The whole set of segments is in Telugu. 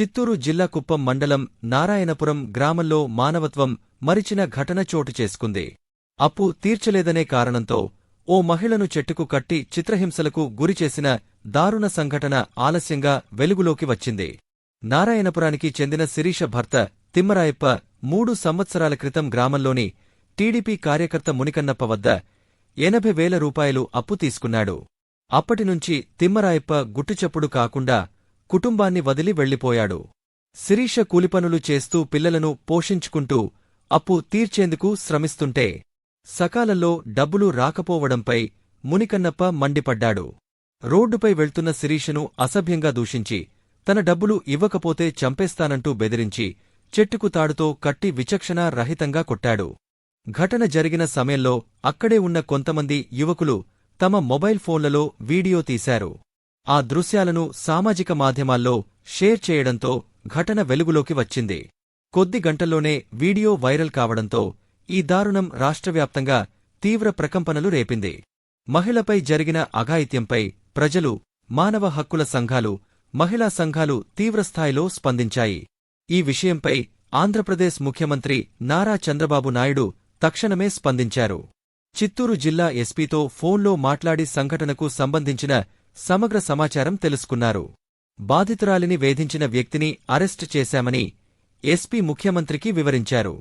చిత్తూరు జిల్లా కుప్పం మండలం నారాయణపురం గ్రామంలో మానవత్వం మరిచిన ఘటన చోటు చేసుకుంది. అప్పు తీర్చలేదనే కారణంతో ఓ మహిళను చెట్టుకు కట్టి చిత్రహింసలకు గురిచేసిన దారుణ సంఘటన ఆలస్యంగా వెలుగులోకి వచ్చింది. నారాయణపురానికి చెందిన శిరీష భర్త తిమ్మరాయప్ప మూడు సంవత్సరాల క్రితం గ్రామంలోని టీడీపీ కార్యకర్త మునికన్నప్ప వద్ద ఎనభై వేల రూపాయలు అప్పు తీసుకున్నాడు. అప్పటినుంచి తిమ్మరాయప్ప గుట్టుచప్పుడు కాకుండా కుటుంబాన్ని వదిలి వెళ్ళిపోయాడు శిరీష కూలిపనులు చేస్తూ పిల్లలను పోషించుకుంటూ అప్పు తీర్చేందుకు శ్రమిస్తుంటే సకాలంలో డబ్బులు రాకపోవడంపై మునికన్నప్ప మండిపడ్డాడు. రోడ్డుపై వెళ్తున్న శిరీషను అసభ్యంగా దూషించి తన డబ్బులు ఇవ్వకపోతే చంపేస్తానంటూ బెదిరించి చెట్టుకు తాడుతో కట్టి విచక్షణారహితంగా కొట్టాడు. ఘటన జరిగిన సమయంలో అక్కడే ఉన్న కొంతమంది యువకులు తమ మొబైల్ ఫోన్లలో వీడియో తీశారు. ఆ దృశ్యాలను సామాజిక మాధ్యమాల్లో షేర్ చేయడంతో ఘటన వెలుగులోకి వచ్చింది. కొద్ది గంటల్లోనే వీడియో వైరల్ కావడంతో ఈ దారుణం రాష్ట్రవ్యాప్తంగా తీవ్ర ప్రకంపనలు రేపింది. మహిళపై జరిగిన అఘాయిత్యంపై ప్రజలు మానవ హక్కుల సంఘాలు మహిళా సంఘాలు తీవ్రస్థాయిలో స్పందించాయి. ఈ విషయంపై ఆంధ్రప్రదేశ్ ముఖ్యమంత్రి నారా చంద్రబాబు నాయుడు తక్షణమే స్పందించారు. చిత్తూరు జిల్లా ఎస్పీతో ఫోన్లో మాట్లాడి సంఘటనకు సంబంధించిన సమగ్ర సమాచారం తెలుసుకున్నారు. బాధితురాలిని వేధించిన వ్యక్తిని అరెస్టు చేశామని ఎస్పీ ముఖ్యమంత్రికి వివరించారు.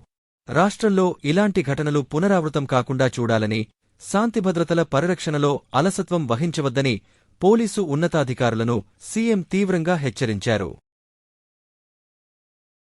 రాష్ట్రంలో ఇలాంటి ఘటనలు పునరావృతం కాకుండా చూడాలని శాంతిభద్రతల పరిరక్షణలో అలసత్వం వహించవద్దని పోలీసు ఉన్నతాధికారులను సీఎం తీవ్రంగా హెచ్చరించారు.